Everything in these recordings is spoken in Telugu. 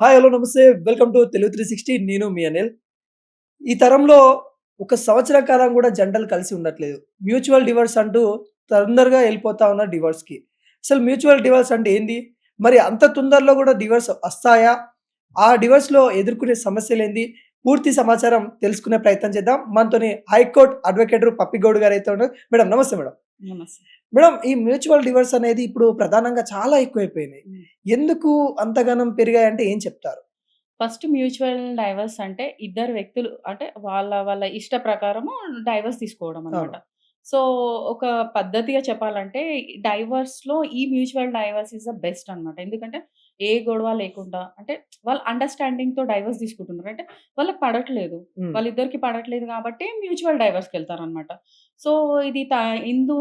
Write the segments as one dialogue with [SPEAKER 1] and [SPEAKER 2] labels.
[SPEAKER 1] హాయ్ హలో నమస్తే. Welcome to Telugu three sixty నేను మీ అనిల్. ఈ తరంలో ఒక సంవత్సర కాలం కూడా జంటలు కలిసి ఉండట్లేదు. మ్యూచువల్ డివర్స్ అంటూ తొందరగా వెళ్ళిపోతా ఉన్న డివర్స్కి అసలు మ్యూచువల్ డివర్స్ అంటే ఏంది? మరి అంత తొందరలో కూడా డివర్స్ వస్తాయా? ఆ డివర్స్లో ఎదుర్కొనే సమస్యలు ఏంది? పూర్తి సమాచారం తెలుసుకునే ప్రయత్నం చేద్దాం. మనతోని హైకోర్టు అడ్వకేటర్ పప్పిగౌడ్ గారు అయితే ఉన్నారు. మేడం నమస్తే మేడం.
[SPEAKER 2] నమస్తే.
[SPEAKER 1] మేడం ఈ మ్యూచువల్ డివర్స్ అనేది ఇప్పుడు ప్రధానంగా చాలా ఎక్కువైపోయినాయి. ఎందుకు అంతగానం పెరిగాయంటే ఏం చెప్తారు?
[SPEAKER 2] ఫస్ట్ మ్యూచువల్ డైవర్స్ అంటే ఇద్దరు వ్యక్తులు అంటే వాళ్ళ వాళ్ళ ఇష్ట ప్రకారము డైవర్స్ తీసుకోవడం అనమాట సో ఒక పద్ధతిగా చెప్పాలంటే డైవర్స్లో ఈ mutual divorce is the best అన్నమాట. ఎందుకంటే ఏ గొడవ లేకుండా అంటే వాళ్ళు అండర్స్టాండింగ్తో డైవర్స్ తీసుకుంటున్నారు. అంటే వాళ్ళకి పడట్లేదు. వాళ్ళిద్దరికి పడట్లేదు కాబట్టి మ్యూచువల్ డైవర్స్కి వెళ్తారనమాట సో ఇది Hindu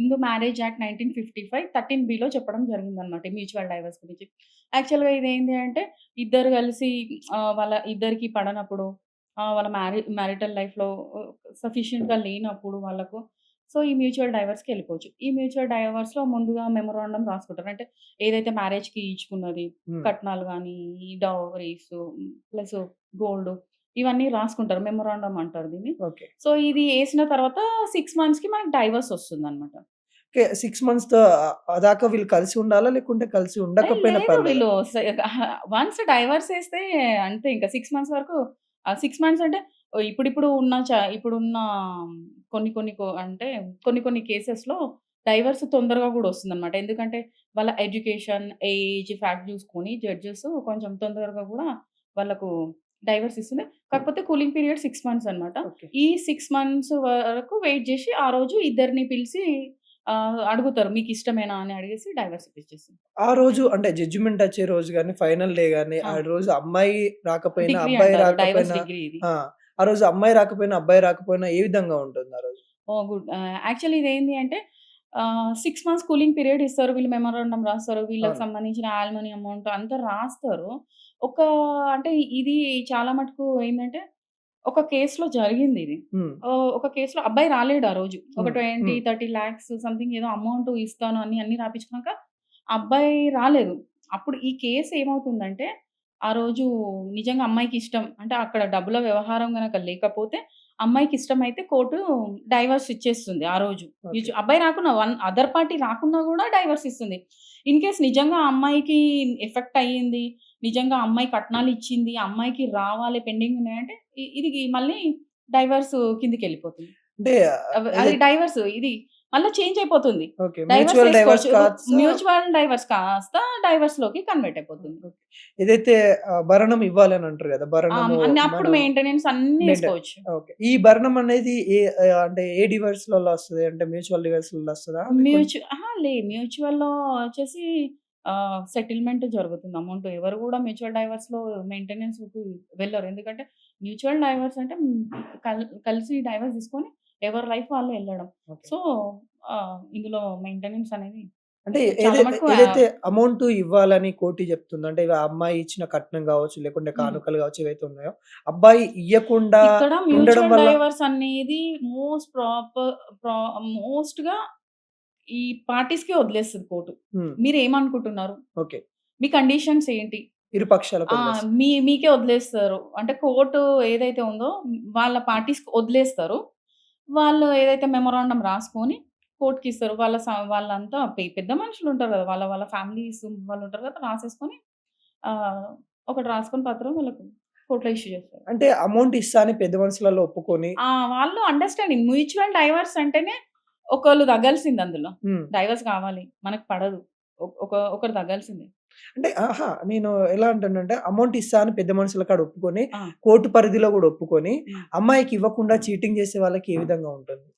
[SPEAKER 2] Hindu marriage act nineteen fifty five thirteen below చెప్పడం జరిగిందనమాట మ్యూచువల్ డైవర్స్ గురించి. యాక్చువల్గా ఇది ఏంటి అంటే ఇద్దరు కలిసి వాళ్ళ ఇద్దరికి పడనప్పుడు వాళ్ళ మ్యారీ మ్యారిటల్ లైఫ్లో సఫిషియెంట్గా లేనప్పుడు వాళ్ళకు సో ఈ మ్యూచువల్ డైవర్స్కి వెళ్ళిపోవచ్చు. ఈ మ్యూచువల్ డైవర్స్లో ముందుగా మెమోరాండం రాసుకుంటారు. అంటే ఏదైతే మ్యారేజ్కి ఇచ్చుకున్నది
[SPEAKER 1] మ్మ్.
[SPEAKER 2] కట్నాలు కానీ డౌరీస్ ప్లస్ గోల్డ్ ఇవన్నీ రాసుకుంటారు. మెమోరాండం అంటారు దీన్ని. సో ఇది వేసిన తర్వాత సిక్స్ మంత్స్కి మనకి డైవర్స్ వస్తుంది అనమాట
[SPEAKER 1] సిక్స్ మంత్స్ దాకా వీళ్ళు కలిసి ఉండాలా? లేకుంటే కలిసి ఉండకపోయినా
[SPEAKER 2] వీళ్ళు వన్స్ డైవర్స్ వేస్తే అంతే. ఇంకా సిక్స్ మంత్స్ వరకు సిక్స్ మంత్స్ అంటే ఇప్పుడిప్పుడు ఉన్న ఇప్పుడున్న కొన్ని కొన్ని కో- అంటే కొన్ని కొన్ని cases లో డైవర్స్ తొందరగా కూడా వస్తుంది అనమాట ఎందుకంటే వాళ్ళ ఎడ్యుకేషన్ ఏజ్ ఫ్యాక్ట్ చూసుకొని జడ్జెస్ కొంచెం తొందరగా కూడా వాళ్ళకు డైవర్స్ ఇస్తుంది. కాకపోతే కూలింగ్ పీరియడ్ సిక్స్ మంత్స్ అన్నమాట.
[SPEAKER 1] ఓకే.
[SPEAKER 2] ఈ సిక్స్ మంత్స్ వరకు వెయిట్ చేసి ఆ రోజు ఇద్దరిని పిలిచి అడుగుతారు మీకు ఇష్టమేనా? అని అడిగేసి డైవర్స్ ఇచ్చేస్తుంది
[SPEAKER 1] ఆ రోజు అంటే జడ్జిమెంట్ వచ్చే రోజు కానీ ఫైనల్ డే కానీ ఆ. రోజు అమ్మాయి రాకపోయినా
[SPEAKER 2] డిగ్రీ
[SPEAKER 1] అబ్బాయి
[SPEAKER 2] అంటారు. డైవర్స్
[SPEAKER 1] రాకపోయినా
[SPEAKER 2] డిగ్రీ ఇది.
[SPEAKER 1] ఆ, ఆ రోజు అమ్మాయి రాకపోయినా అబ్బాయి రాకపోయినా ఏ విధంగా ఉంటుంది ఆ రోజు?
[SPEAKER 2] ఓ గుడ్. యాక్చువల్లీ ఇది ఏంటి అంటే సిక్స్ మంత్స్ కూలింగ్ పీరియడ్ ఇస్తారు వీళ్ళు మెమోరాండం రాస్తారు వీళ్ళకి. సంబంధించిన ఆల్మనీ అమౌంట్ అంతా రాస్తారు. ఒక అంటే ఇది చాలా మటుకు ఏంటంటే ఒక కేసులో జరిగింది ఇది. ఒక కేసులో అబ్బాయి రాలేడు ఆ రోజు. ఒక. ట్వంటీ. థర్టీ ల్యాక్స్ సంథింగ్ ఏదో అమౌంట్ ఇస్తాను అని అన్ని రాపించుకున్నాక అబ్బాయి రాలేదు. అప్పుడు ఈ కేసు ఏమవుతుందంటే ఆ రోజు నిజంగా అమ్మాయికి ఇష్టం. అంటే అక్కడ డబ్బుల వ్యవహారం కనుక లేకపోతే అమ్మాయికి ఇష్టం అయితే కోర్టు డైవర్స్ ఇచ్చేస్తుంది ఆ రోజు. అబ్బాయి రాకున్నా వన్ అదర్ పార్టీ రాకున్నా కూడా డైవర్స్ ఇస్తుంది. ఇన్ కేస్ నిజంగా అమ్మాయికి ఎఫెక్ట్ అయ్యింది నిజంగా అమ్మాయి కట్నాలు ఇచ్చింది అమ్మాయికి రావాలి పెండింగ్ ఉన్నాయంటే ఇది మళ్ళీ డైవర్స్ కిందికి వెళ్ళిపోతుంది
[SPEAKER 1] అంటే
[SPEAKER 2] అది డైవర్స్ ఇది మళ్ళీ చేంజ్ అయిపోతుంది.
[SPEAKER 1] మ్యూచువల్ డైవర్స్ కాస్త
[SPEAKER 2] డైవర్స్ కాస్త డైవర్స్లోకి కన్వర్ట్ అయిపోతుంది.
[SPEAKER 1] ఏదైతే భరణం ఇవ్వాలని అంటారు కదా
[SPEAKER 2] ఆ,
[SPEAKER 1] భరణము
[SPEAKER 2] అన్ని అప్పుడు మెయింటెనెన్స్ అన్ని వేసుకోవచ్చు.
[SPEAKER 1] ఓకే ఈ భరణం అనేది అంటే ఏ డివర్స్లలో వస్తుంది? అంటే మ్యూచువల్ డివర్స్లలో వస్తుందా?
[SPEAKER 2] మ్యూచువల్ లే మ్యూచువల్లో వచ్చేసి సెటిల్మెంట్ జరుగుతుంది. అమౌంట్ ఎవరు కూడా మ్యూచువల్ డైవర్స్లో మెయింటెనెన్స్ వెళ్ళరు. ఎందుకంటే మ్యూచువల్ డైవర్స్ అంటే కలిసి డైవర్స్ తీసుకొని ఎవరి లైఫ్ వాళ్ళు వెళ్ళడం. సో ఇందులో మెయింటెనెన్స్ అనేది
[SPEAKER 1] అంటే
[SPEAKER 2] చాలా
[SPEAKER 1] ఏదై-
[SPEAKER 2] మటుకు
[SPEAKER 1] ఏదైతే అమౌంట్ ఇవ్వాలని కోర్టు చెప్తుంది అంటే ఇవి ఆ అమ్మాయి ఇచ్చిన కట్నం కావచ్చు లేకుంటే కానుకలు కావచ్చు ఏవైతే ఉన్నాయో అబ్బాయి ఇయ్యకుండా
[SPEAKER 2] ఇక్కడ
[SPEAKER 1] ఉండడం
[SPEAKER 2] మ్యూచువల్
[SPEAKER 1] వల్ల
[SPEAKER 2] డైవర్స్ అనేది మోస్ట్ ప్రాపర్ మోస్ట్గా ఈ పార్టీస్కి వదిలేస్తుంది కోర్టు.
[SPEAKER 1] ఉమ్,
[SPEAKER 2] మీరు ఏమనుకుంటున్నారు?
[SPEAKER 1] ఓకే.
[SPEAKER 2] మీ కండిషన్స్ ఏంటి?
[SPEAKER 1] ఇరు పక్షాలకు
[SPEAKER 2] ఆ,
[SPEAKER 1] వదిలేస్తారు.
[SPEAKER 2] మీ మీకే వదిలేస్తారు. అంటే కోర్టు ఏదైతే ఉందో వాళ్ళ పార్టీస్ వదిలేస్తారు. వాళ్ళు ఏదైతే మెమొరాండం రాసుకొని కోర్టుకి ఇస్తారు వాళ్ళ వాళ్ళంతా పెద్ద మనుషులు ఉంటారు కదా వాళ్ళ వాళ్ళ ఫ్యామిలీస్ వాళ్ళు ఉంటారు కదా రాసేసుకొని ఒకటి రాసుకొని పత్రం వాళ్ళకు కోర్టులో ఇష్యూ చేస్తారు.
[SPEAKER 1] అంటే అమౌంట్ ఇస్తా అని పెద్ద మనుషులలో ఒప్పుకొని
[SPEAKER 2] వాళ్ళు అండర్స్టాండింగ్ మ్యూచువల్ డైవర్స్ అంటేనే ఒకళ్ళు తగ్గాల్సింది అందులో. డైవర్స్ కావాలి మనకు పడదు. ఒక ఒకరు తగ్గాల్సిందే
[SPEAKER 1] అంటే ఆహా నేను ఎలా అంటానంటే అమౌంట్ ఇస్తా అని పెద్ద మనుషుల కాడ ఒప్పుకొని. కోర్టు పరిధిలో కూడా ఒప్పుకొని. అమ్మాయికి ఇవ్వకుండా చీటింగ్ చేసే వాళ్ళకి ఏ విధంగా ఉంటుంది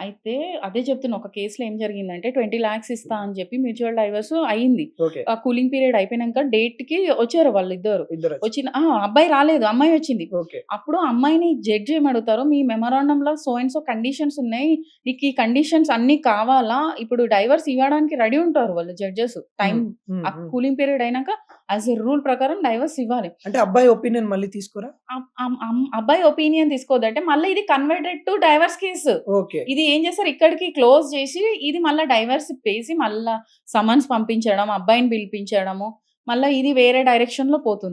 [SPEAKER 2] అయితే అదే చెప్తున్నా ఒక కేసులో ఏం జరిగిందంటే ట్వంటీ ల్యాక్స్ ఇస్తా అని చెప్పి మ్యూచువల్ డైవర్స్ అయింది. ఆ కూలింగ్ పీరియడ్ అయిపోయినాక డేట్కి వచ్చారు వాళ్ళు ఇద్దరు
[SPEAKER 1] ఇద్దరు వచ్చి-
[SPEAKER 2] వచ్చిన అబ్బాయి రాలేదు అమ్మాయి వచ్చింది.
[SPEAKER 1] ఓకే.
[SPEAKER 2] అప్పుడు అమ్మాయిని జడ్జి ఏమడుగుతారు మీ మెమరాండం లో సో అండ్ సో కండిషన్స్ ఉన్నాయి. నీకు ఈ కండిషన్స్ అన్ని కావాలా? ఇప్పుడు డైవర్స్ ఇవ్వడానికి రెడీ ఉంటారు వాళ్ళు జడ్జెస్ టైం ఆ. కూలింగ్ పీరియడ్ అయినాక యాజ్ ఎ రూల్ ప్రకారం డైవర్స్ ఇవ్వాలి.
[SPEAKER 1] అంటే అబ్బాయి ఒపీనియన్ మళ్ళీ తీసుకురా?
[SPEAKER 2] అబ్బాయి ఒపీనియన్ తీసుకోవద్దంటే మళ్ళీ ఇది కన్వర్టెడ్ టు డైవర్స్ కేసు ఇది ఏం చేస్తారు? ఇక్కడికి క్లోజ్ చేసి ఇది మళ్ళీ డైవర్స్ పేసి మళ్ళీ సమన్స్ పంపించడం అబ్బాయిని పిలిపించడము మళ్ళీ ఇది వేరే డైరెక్షన్లో పోతుంది.